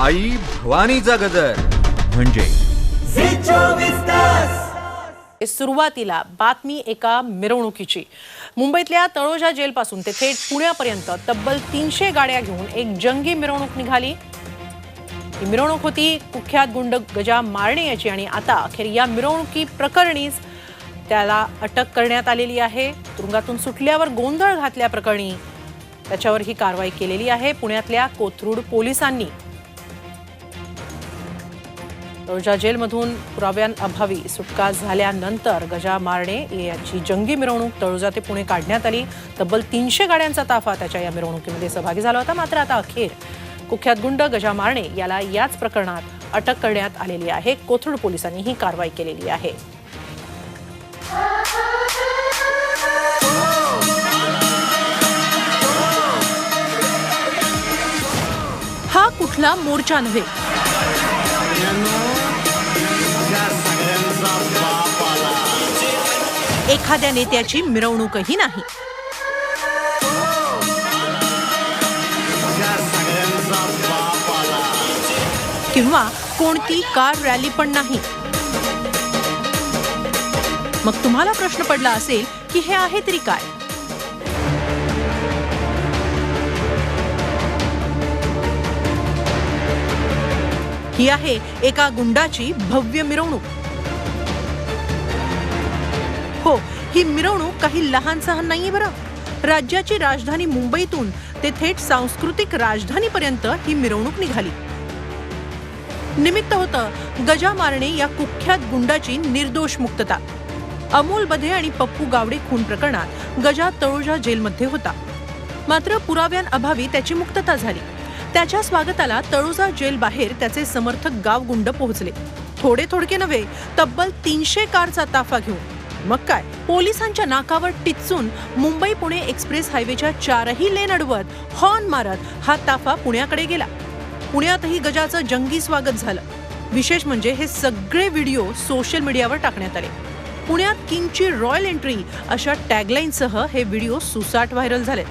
आई भवानीचा गजर. म्हणजे? सुरुवातीला बातमी एका मिरवणुकीची. मुंबईतल्या तळोजा जेलपासून ते थेट पुण्यापर्यंत तब्बल तीनशे गाड्या घेऊन एक जंगी मिरवणूक निघाली. ही मिरवणूक होती कुख्यात गुंड गजा मारणे याची आणि आता अखेर या मिरवणुकी प्रकरणीच त्याला अटक करण्यात आलेली आहे. तुरुंगातून सुटल्यावर गोंधळ घातल्याप्रकरणी त्याच्यावर ही कारवाई केलेली आहे पुण्यातल्या कोथरूड पोलिसांनी. तळजा जेलमधून पुराव्यांअभावी सुटका झाल्यानंतर गजा मारणे यांची जंगी मिरवणूक तळजा ते पुणे काढण्यात आली. तब्बल तीनशे गाड्यांचा ताफा त्याच्या या मिरवणुकीमध्ये सहभागी झाला होता. मात्र आता अखेर कुख्यात गुंड गजा मारणे याला याच प्रकरणात अटक करण्यात आलेली आहे. कोथरूड पोलिसांनी ही कारवाई केलेली आहे. हा कुठला मोर्चा नव्हे एखाद्या नेत्याची मिरवणूकही नाही. किंवा कोणती कार रॅली पण नाही. मग तुम्हाला प्रश्न पडला असेल की हे आहे तरी काय? ही आहे एका गुंडाची भव्य मिरवणूक. हो ही मिरवणूक काही लहान सहान नाहीये बरं. राज्याची राजधानी मुंबईतून ते थेट सांस्कृतिक राजधानीपर्यंत ही मिरवणूक निघाली. निमित्त होतं गजा मारणे या कुख्यात गुंडाची निर्दोष मुक्तता. अमोल बधे आणि पप्पू गावडे खून प्रकरणात गजा तळोजा जेलमध्ये होता. मात्र पुराव्यांअभावी त्याची मुक्तता झाली. त्याच्या स्वागताला तळोजा जेल बाहेर त्याचे समर्थक गावगुंड पोहोचले. थोडे थोडके नव्हे तब्बल तीनशे कारचा ताफा घेऊन. मग काय? पोलिसांच्या नाकावर टिचून मुंबई पुणे एक्सप्रेस हायवेच्या चारही लेन अडवत हॉर्न मारत हा ताफा पुण्याकडे गेला. पुण्यातही गजाचं जंगी स्वागत झालं. विशेष म्हणजे हे सगळे व्हिडिओ सोशल मीडियावर टाकण्यात आले. पुण्यात किंगची रॉयल एंट्री अशा टॅगलाईनसह हे व्हिडिओ सुसाट व्हायरल झाले.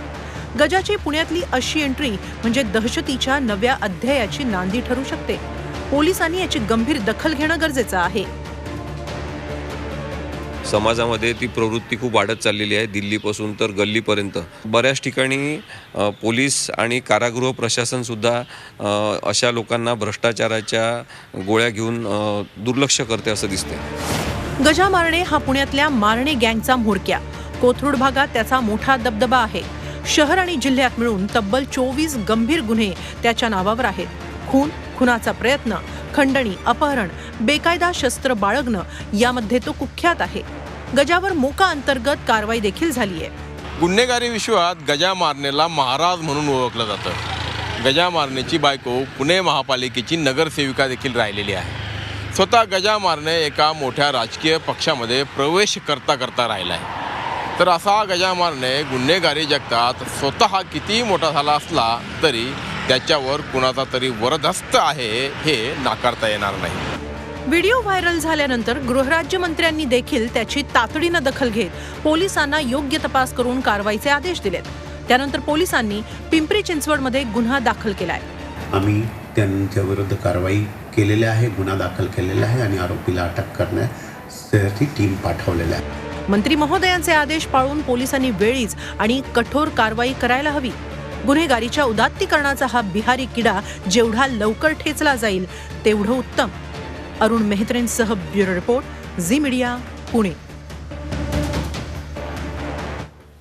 गजाची पुण्यातली अशी एंट्री म्हणजे दहशतीच्या नव्या अध्यायाची नांदी ठरू शकते. पोलिसांनी याची गंभीर दखल घेणं गरजेचं आहे. समाजामध्ये ती प्रवृत्ती खूप वाढत चाललेली आहे. दिल्लीपासून तर गल्लीपर्यंत. बऱ्याच ठिकाणी पोलीस आणि कारागृह प्रशासनसुद्धा अशा लोकांना भ्रष्टाचाराच्या गोळ्या घेऊन दुर्लक्ष करते असं दिसते गजा मारणे हा पुण्यातल्या मारणे गँगचा म्होरक्या. कोथरूड भागात त्याचा मोठा दबदबा आहे. शहर आणि जिल्ह्यात मिळून तब्बल चोवीस गंभीर गुन्हे त्याच्या नावावर आहेत. खून खुनाचा प्रयत्न खंडणी अपहरण बेकायदा शस्त्र बाळगणं यामध्ये तो कुख्यात आहे. गजावर मोका अंतर्गत कारवाई देखील झाली आहे गुन्हेगारी विश्वात गजा मारणेला महाराज म्हणून ओळखलं जातं. गजा मारणेची बायको पुणे महापालिकेची नगरसेविका देखील राहिलेली आहे. स्वतः गजा मारणे एका मोठ्या राजकीय पक्षामध्ये प्रवेश करता करता राहिला आहे तर असा गजा मारणे गुन्हेगारी जगतात स्वतः कितीही मोठा झाला असला तरी त्याच्यावर कुणाचा तरी वरदहस्त आहे हे नाकारता येणार नाही. व्हिडिओ व्हायरल झाल्यानंतर गृहराज्यमंत्र्यांनी देखील त्याची तातडीनं दखल घेत पोलिसांना योग्य तपास करून कारवाईचे आदेश दिलेत. त्यानंतर पोलिसांनी पिंपरी चिंचवडमध्ये गुन्हा दाखल केलाय. आम्ही त्यांच्या विरुद्ध कारवाई केलेली आहे गुन्हा दाखल केलेला आहे आणि आरोपीला अटक करण्यासाठी टीम पाठवलेली आहे. मंत्री महोदयांचे आदेश पाळून पोलिसांनी वेळीच आणि कठोर कारवाई करायला हवी. गुन्हेगारीच्या उदात्तीकरणाचा हा बिहारी किडा जेवढा लवकर ठेचला जाईल तेवढं उत्तम. Arun मेहत्रेंसह bureau report Zee media Pune.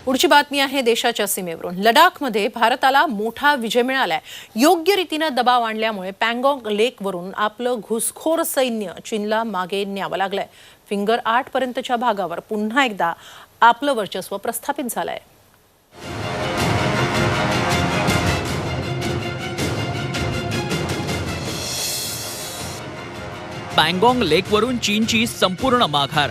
पुढची बातमी आहे देशाच्या सीमेवरून. लडाखमध्ये भारताला मोठा विजय मिळालाय. योग्य रीतीनं दबाव आणल्यामुळे पँगॉंग लेकवरून आपलं घुसखोर सैन्य चीनला मागे न्यावं लागलंय. फिंगर आठ पर्यंतच्या भागावर पुन्हा एकदा आपलं वर्चस्व प्रस्थापित झालंय. पँगॉंग लेकवरून चीनची संपूर्ण माघार.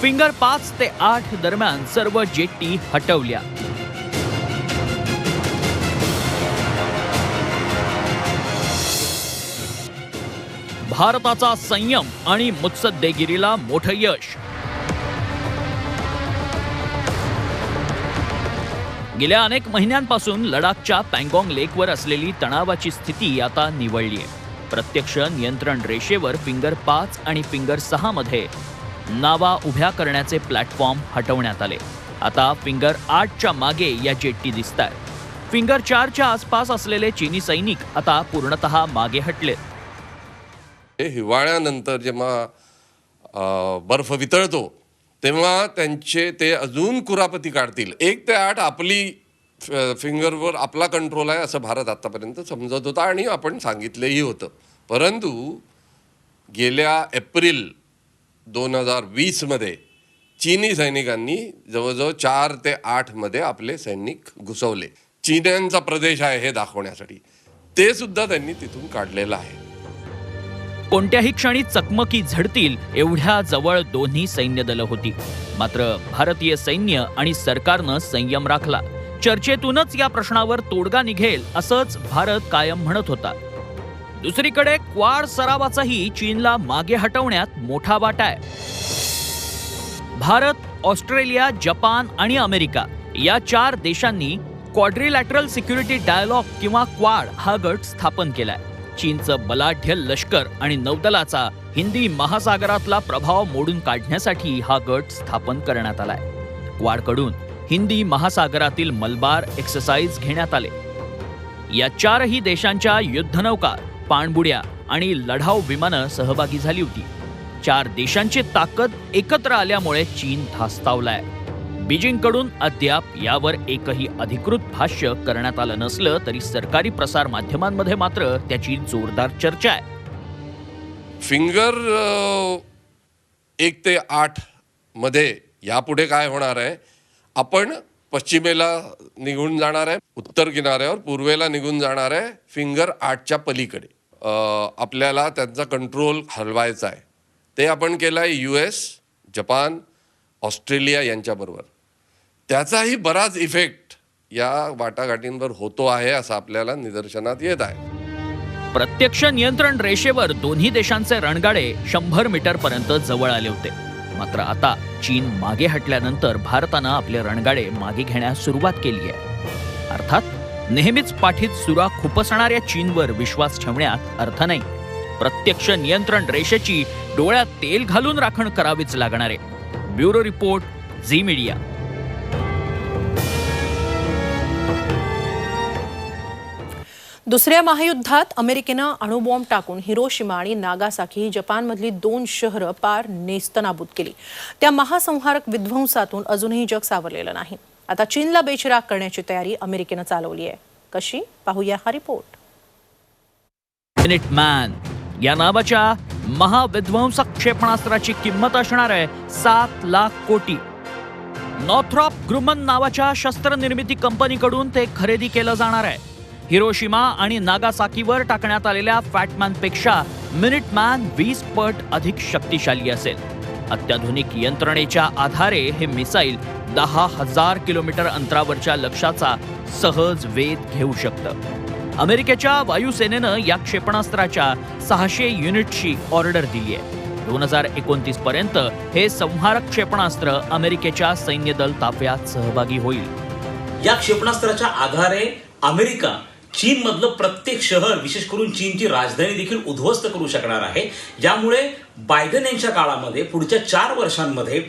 फिंगर पाच ते आठ दरम्यान सर्व जेट्टी हटवल्या. भारताचा संयम आणि मुत्सद्देगिरीला मोठं यश. गेल्या अनेक महिन्यांपासून लडाखच्या पँगॉंग लेकवर असलेली तणावाची स्थिती आता निवळली आहे प्रत्यक्ष नियंत्रण रेषेवर फिंगर पाच आणि फिंगर सहा मध्ये नावा उभ्या करण्याचे प्लॅटफॉर्म हटवण्यात आले. आता फिंगर आठच्या मागे या जेट्टी दिसत आहेत फिंगर चारच्या आसपास असलेले चीनी सैनिक आता पूर्णतः मागे हटलेत. हिवाळ्यानंतर जेव्हा बर्फ वितळतो तेव्हा त्यांचे ते अजून कुरापती काढतील. एक ते आठ आपली फिंगरवर आपला कंट्रोल आहे असं भारत आत्तापर्यंत समजत होता आणि आपण सांगितलंही होतं. परंतु गेल्या एप्रिल दोन हजार वीसमध्ये चीनी सैनिकांनी जवळजवळ चार ते आठमध्ये आपले सैनिक घुसवले. चीन्यांचा प्रदेश आहे हे दाखवण्यासाठी. ते सुद्धा त्यांनी तिथून काढलेलं आहे. कोणत्याही क्षणी चकमकी झडतील एवढ्या जवळ दोन्ही सैन्य दलं होती. मात्र भारतीय सैन्य आणि सरकारनं संयम राखला. चर्चेतूनच या प्रश्नावर तोडगा निघेल असंच भारत कायम म्हणत होता. दुसरीकडे क्वाड सरावाचाही चीनला मागे हटवण्यात मोठा वाटा आहे. भारत ऑस्ट्रेलिया जपान आणि अमेरिका या चार देशांनी क्वाड्रिलॅटरल सिक्युरिटी डायलॉग किंवा क्वाड हा गट स्थापन केलाय. चीनचं बलाढ्य लष्कर आणि नौदलाचा हिंदी महासागरातला प्रभाव मोडून काढण्यासाठी हा गट स्थापन करण्यात आलाय. क्वाडकडून हिंदी महासागरातील मलबार एक्सरसाइज घेण्यात आले. या चारही देशांच्या युद्धनौका पाणबुड्या आणि लढाऊ विमानं सहभागी झाली होती. चार देशांची ताकद एकत्र आल्यामुळे चीन धास्तावलाय. बीजिंगकडून अद्याप यावर एकही अधिकृत भाष्य करण्यात आलं नसलं तरी सरकारी प्रसार माध्यमांमध्ये मात्र त्याची जोरदार चर्चा आहे. फिंगर एक ते आठमध्ये यापुढे काय होणार आहे? आपण पश्चिमेला निघून जाणार आहे उत्तर किनाऱ्यावर पूर्वेला निघून जाणार आहे फिंगर आठच्या पलीकडे. आपल्याला त्यांचा कंट्रोल हलवायचा आहे. ते आपण केलं आहे यू एस जपान ऑस्ट्रेलिया यांच्याबरोबर. त्याचाही बराच इफेक्ट या वाटाघाटींवर होतो आहे असं आपल्याला निदर्शनात येत आहे. प्रत्यक्ष नियंत्रण रेषेवर दोन्ही देशांचे रणगाडे शंभर मीटर पर्यंत जवळ आले होते. मात्र आता चीन मागे हटल्यानंतर भारतानं आपले रणगाडे मागे घेण्यास सुरुवात केली आहे. अर्थात नेहमीच पाठीत सुरा खुपसणाऱ्या चीनवर विश्वास ठेवण्यात अर्थ नाही. प्रत्यक्ष नियंत्रण रेषेची डोळ्यात तेल घालून राखण करावीच लागणार आहे. Bureau report Zee media. दुसऱ्या महायुद्धात अमेरिकेनं अणुबॉम्ब टाकून हिरोशिमा आणि नागासाकी जपानमधली दोन शहरं पार नेस्तनाबूत केली. त्या महासंहारक विध्वंसातून अजूनही जग सावरलेलं नाही. आता चीनला बेचिराग करण्याची तयारी अमेरिकेनं चालवली आहे. कशी? पाहूया हा रिपोर्ट. मिनिट मॅन या नावाच्या महाविध्वंसक क्षेपणास्त्राची किंमत असणार आहे सात लाख कोटी. नॉथ्रॉप ग्रुमन नावाच्या शस्त्रनिर्मिती कंपनीकडून ते खरेदी केलं जाणार आहे. हिरोशिमा आणि नागासाकीवर टाकण्यात आलेल्या फॅटमॅनपेक्षा मिनिटमॅन वीस पट अधिक शक्तिशाली असेल. अत्याधुनिक यंत्रणेच्या आधारे हे मिसाईल दहा हजार किलोमीटर अंतरावरच्या लक्ष्याचा सहज वेध घेऊ शकतं. अमेरिकेच्या वायुसेनेनं या क्षेपणास्त्राच्या सहाशे युनिटची ऑर्डर दिली आहे. दोन हजार एकोणतीस पर्यंत हे संहारक क्षेपणास्त्र अमेरिकेच्या सैन्य दल ताफ्यात सहभागी होईल. या क्षेपणास्त्राच्या आधारे अमेरिका चीनमधलं प्रत्येक शहर विशेष करून चीनची राजधानी देखील उद्ध्वस्त करू शकणार आहे. ज्यामुळे बायडन यांच्या काळामध्ये पुढच्या चार वर्षांमध्ये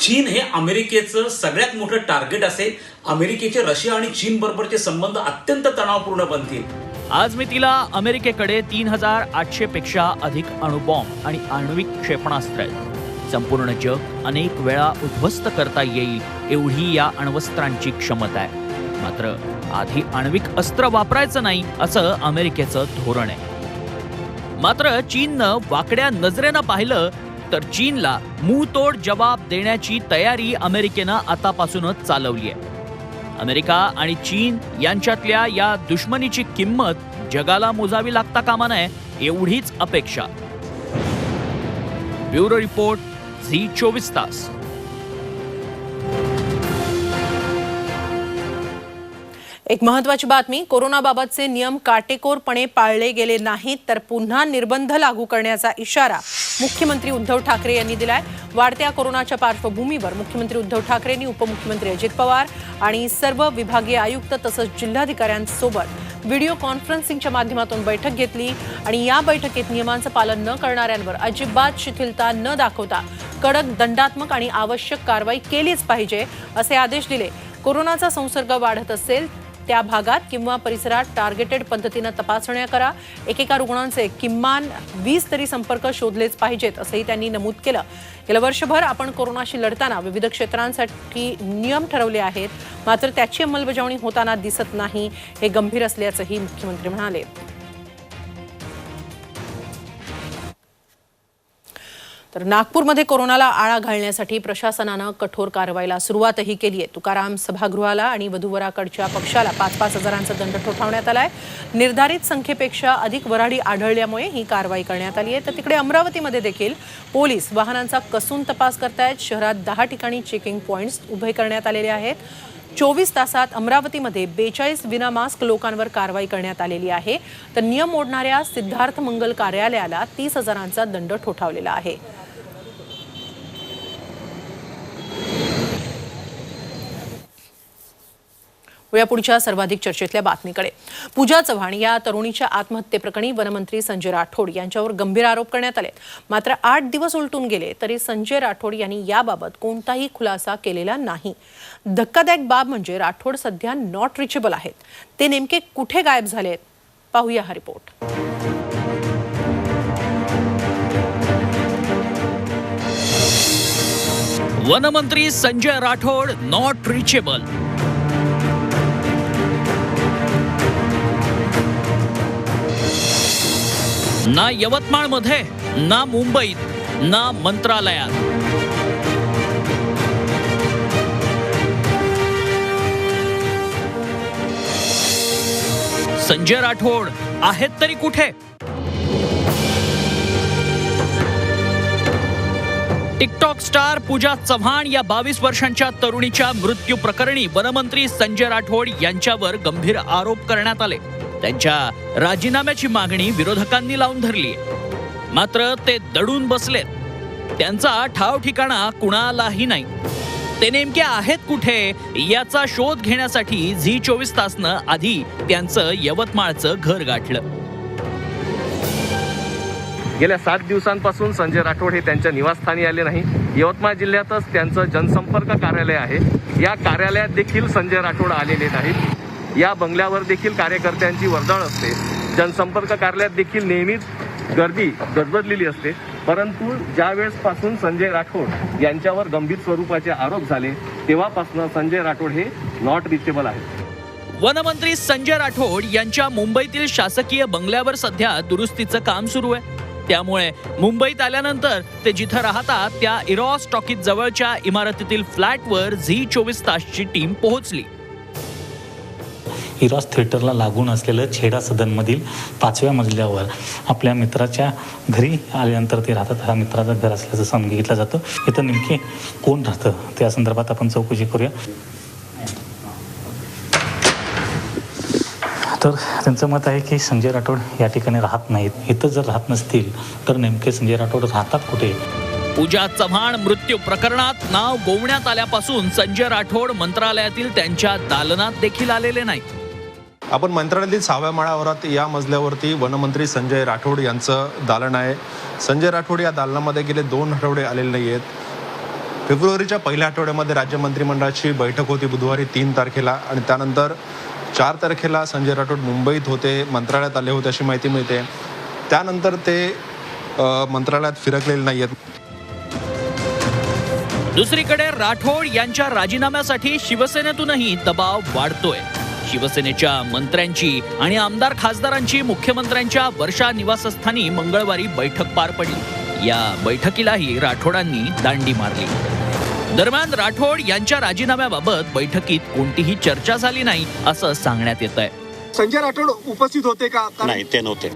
चीन हे अमेरिकेचं सगळ्यात मोठं टार्गेट असेल. अमेरिकेचे रशिया आणि चीन बरोबरचे संबंध अत्यंत तणावपूर्ण बनतील. आज मी तिला अमेरिकेकडे तीन हजार आठशे पेक्षा अधिक अणुबॉम्ब आणि आण्विक क्षेपणास्त्र आहेत. संपूर्ण जग अनेक वेळा उद्ध्वस्त करता येईल एवढी या अण्वस्त्रांची क्षमता आहे. मात्र आधी आण्विक अस्त्र वापरायचं नाही असं अमेरिकेचं धोरण आहे. मात्र चीननं वाकड्या नजरेनं पाहिलं तर चीनला मुंहतोड जबाब देण्याची तयारी अमेरिकेनं आतापासूनच चालवली आहे. अमेरिका आणि चीन यांच्यातल्या या दुश्मनीची किंमत जगाला मोजावी लागता कामा नये एवढीच अपेक्षा. ब्युरो रिपोर्ट झी चोवीस तास. एक महत्वाची बातमी कोरोनाबाबतचे नियम काटेकोरपणे पाळले गेले नाहीत तर पुन्हा निर्बंध लागू करण्याचा इशारा मुख्यमंत्री उद्धव ठाकरे यांनी दिलाय. वाढत्या कोरोनाच्या पार्श्वभूमीवर मुख्यमंत्री उद्धव ठाकरेंनी उपमुख्यमंत्री अजित पवार आणि सर्व विभागीय आयुक्त तसंच जिल्हाधिकाऱ्यांसोबत व्हिडिओ कॉन्फरन्सिंगच्या माध्यमातून बैठक घेतली आणि या बैठकीत नियमांचं पालन न करणाऱ्यांवर अजिबात शिथिलता न दाखवता कडक दंडात्मक आणि आवश्यक कारवाई केलीच पाहिजे असे आदेश दिले. कोरोनाचा संसर्ग वाढत असेल त्या भागात किंवा परिसरात टार्गेटेड पद्धतीनं तपासण्या करा. एकेका रुग्णांचे किमान वीस तरी संपर्क शोधलेच पाहिजेत असंही त्यांनी नमूद केलं. गेल्या वर्षभर आपण कोरोनाशी लढताना विविध क्षेत्रांसाठी नियम ठरवले आहेत. मात्र त्याची अंमलबजावणी होताना दिसत नाही हे गंभीर असल्याचंही मुख्यमंत्री म्हणाले. तर नागपूरमध्ये कोरोनाला आळा घालण्यासाठी प्रशासनानं कठोर कारवाईला सुरुवातही केली आहे. तुकाराम सभागृहाला आणि वधूवराकडच्या पक्षाला पाच पाच हजारांचा दंड ठोठावण्यात आला आहे निर्धारित संख्येपेक्षा अधिक वराडी आढळल्यामुळे ही कारवाई करण्यात आली आहे. तर तिकडे अमरावतीमध्ये देखील पोलीस वाहनांचा कसून तपास करतायत. शहरात दहा ठिकाणी चेकिंग पॉईंट्स उभे करण्यात आलेले आहेत. चोवीस तासात अमरावतीमध्ये बेचाळीस विनामास्क लोकांवर कारवाई करण्यात आलेली आहे. तर नियम मोडणाऱ्या सिद्धार्थ मंगल कार्यालयाला तीस हजारांचा दंड ठोठावलेला आहे. या पुढच्या सर्वाधिक चर्चेतल्या बातमीकडे. पूजा चव्हाण या तरुणीच्या आत्महत्येप्रकरणी वनमंत्री संजय राठोड यांच्यावर गंभीर आरोप करण्यात आले मात्र आठ दिवस उलटून गेले तरी संजय राठोड यांनी याबाबत कोणताही खुलासा केलेला नाही. धक्कादायक बाब म्हणजे राठोड सध्या नॉट रिचेबल आहेत. ते नेमके कुठे गायब झालेत? पाहूया हा रिपोर्ट. वनमंत्री संजय राठोड नॉट रिचेबल ना यवतमाळमध्ये ना मुंबईत ना मंत्रालयात. संजय राठोड आहेत तरी कुठे? टिकटॉक स्टार पूजा चव्हाण या बावीस वर्षांच्या तरुणीच्या मृत्यू प्रकरणी वनमंत्री संजय राठोड यांच्यावर गंभीर आरोप करण्यात आले. त्यांच्या राजीनाम्याची मागणी विरोधकांनी लावून धरली मात्र ते दडून बसलेत. त्यांचा ठाव ठिकाणा कुणालाही नाही. ते नेमके आहेत कुठे याचा शोध घेण्यासाठी झी चोवीस तासनं आधी त्यांचं यवतमाळचं घर गाठलं. गेल्या सात दिवसांपासून संजय राठोड हे त्यांच्या निवासस्थानी आले नाही. यवतमाळ जिल्ह्यातच त्यांचं जनसंपर्क कार्यालय आहे. या कार्यालयात देखील संजय राठोड आलेले नाहीत. या बंगल्यावर देखील कार्यकर्त्यांची वर्दळ असते. जनसंपर्क कार्यालयात देखील नेहमीच गर्दी गजबजलेली असते. परंतु ज्या वेळेसपासून संजय राठोड यांच्यावर गंभीर स्वरूपाचे आरोप झाले तेव्हापासून संजय राठोड हे नॉट रिचेबल आहेत. वनमंत्री संजय राठोड यांच्या मुंबईतील शासकीय बंगल्यावर सध्या दुरुस्तीचं काम सुरू आहे. त्यामुळे मुंबईत आल्यानंतर ते जिथं राहतात त्या इरॉस टॉकीज जवळच्या इमारतीतील फ्लॅटवर झी चोवीस तासची टीम पोहोचली. हिरॉस थिएटरला लागून असलेलं छेडा सदनमधील पाचव्या मजल्यावर आपल्या मित्राच्या घरी आल्यानंतर ते राहतात. हा मित्राचं घर असल्याचं सांगितलं जातं. इथं नेमके कोण राहतं? त्या संदर्भात आपण चौकशी करूया. तर त्यांचं मत आहे की संजय राठोड या ठिकाणी राहत नाहीत. इथं जर राहत नसतील तर नेमके संजय राठोड राहतात कुठे? पूजा चव्हाण मृत्यू प्रकरणात नाव गोवण्यात आल्यापासून संजय राठोड मंत्रालयातील त्यांच्या दालनात देखील आलेले नाहीत. आपण मंत्रालयातील सहाव्या माळावरात या मजल्यावरती वनमंत्री संजय राठोड यांचं दालन आहे. संजय राठोड या दालनामध्ये गेले दोन आठवडे आलेले नाही आहेत. फेब्रुवारीच्या पहिल्या आठवड्यामध्ये राज्य मंत्रिमंडळाची बैठक होती बुधवारी तीन तारखेला आणि त्यानंतर चार तारखेला संजय राठोड मुंबईत होते मंत्रालयात आले होते अशी माहिती मिळते. त्यानंतर ते मंत्रालयात फिरकलेले नाही आहेत. दुसरीकडे राठोड यांच्या राजीनाम्यासाठी शिवसेनेतूनही दबाव वाढतोय. शिवसेनेच्या मंत्र्यांची आणि आमदार खासदारांची मुख्यमंत्र्यांच्या वर्षा निवासस्थानी मंगळवारी बैठक पार पडली. या बैठकीलाही राठोडांनी दांडी मारली. दरम्यान राठोड यांच्या राजीनाम्याबाबत बैठकीत कोणतीही चर्चा झाली नाही असं सांगण्यात येत आहे संजय राठोड उपस्थित होते का? नाही ते नव्हते.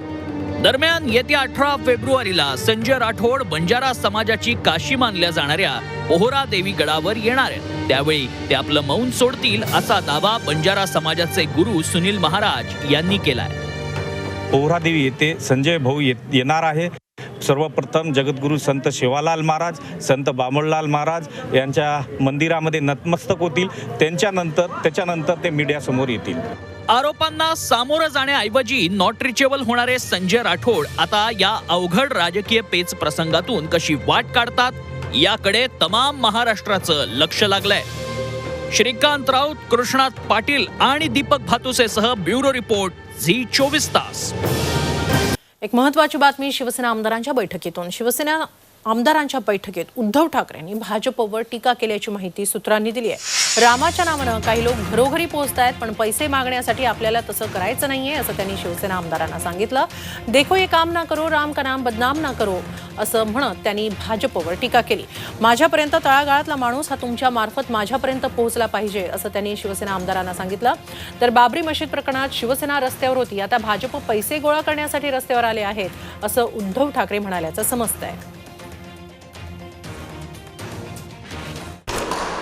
दरम्यान येत्या अठरा फेब्रुवारीला संजय राठोड बंजारा समाजाची काशी मानल्या जाणाऱ्या पोहरा देवी गडावर येणार आहेत. त्यावेळी ते आपलं मौन सोडतील असा दावा बंजारा समाजाचे गुरु सुनील महाराज यांनी केलाय. पोहरादेवी येथे संजय भाऊ येणार आहे. सर्वप्रथम जगद्गुरू संत शिवालाल महाराज संत बामणलाल महाराज यांच्या मंदिरामध्ये नतमस्तक होतील. त्यांच्यानंतर त्याच्यानंतर ते मीडियासमोर येतील. आरोपांना सामोरं जाण्याऐवजी नॉट रिचेबल होणारे संजय राठोड आता या अवघड राजकीय पेच प्रसंगातून कशी वाट काढतात याकडे तमाम महाराष्ट्राचं लक्ष लागलंय. श्रीकांत राऊत कृष्णात पाटील आणि दीपक भातुसेसह ब्युरो रिपोर्ट झी चोवीस तास. एक महत्वाची बातमी शिवसेना आमदारांच्या बैठकीतून. शिवसेना आमदारांच्या बैठकीत उद्धव ठाकरेंनी भाजपवर टीका केल्याची माहिती सूत्रांनी दिली आहे. रामाच्या नावानं काही लोक घरोघरी पोहोचत आहेत पण पैसे मागण्यासाठी आपल्याला तसं करायचं नाहीये असं त्यांनी शिवसेना आमदारांना सांगितलं. देखो ये काम ना करो राम का नाम बदनाम ना करो असं म्हणत त्यांनी भाजपवर टीका केली. माझ्यापर्यंत तळागाळातला माणूस हा तुमच्या मार्फत माझ्यापर्यंत पोहोचला पाहिजे असं त्यांनी शिवसेना आमदारांना सांगितलं. तर बाबरी मशीद प्रकरणात शिवसेना रस्त्यावर होती. आता भाजप पैसे गोळा करण्यासाठी रस्त्यावर आले आहेत असं उद्धव ठाकरे म्हणाल्याचं समजतंय.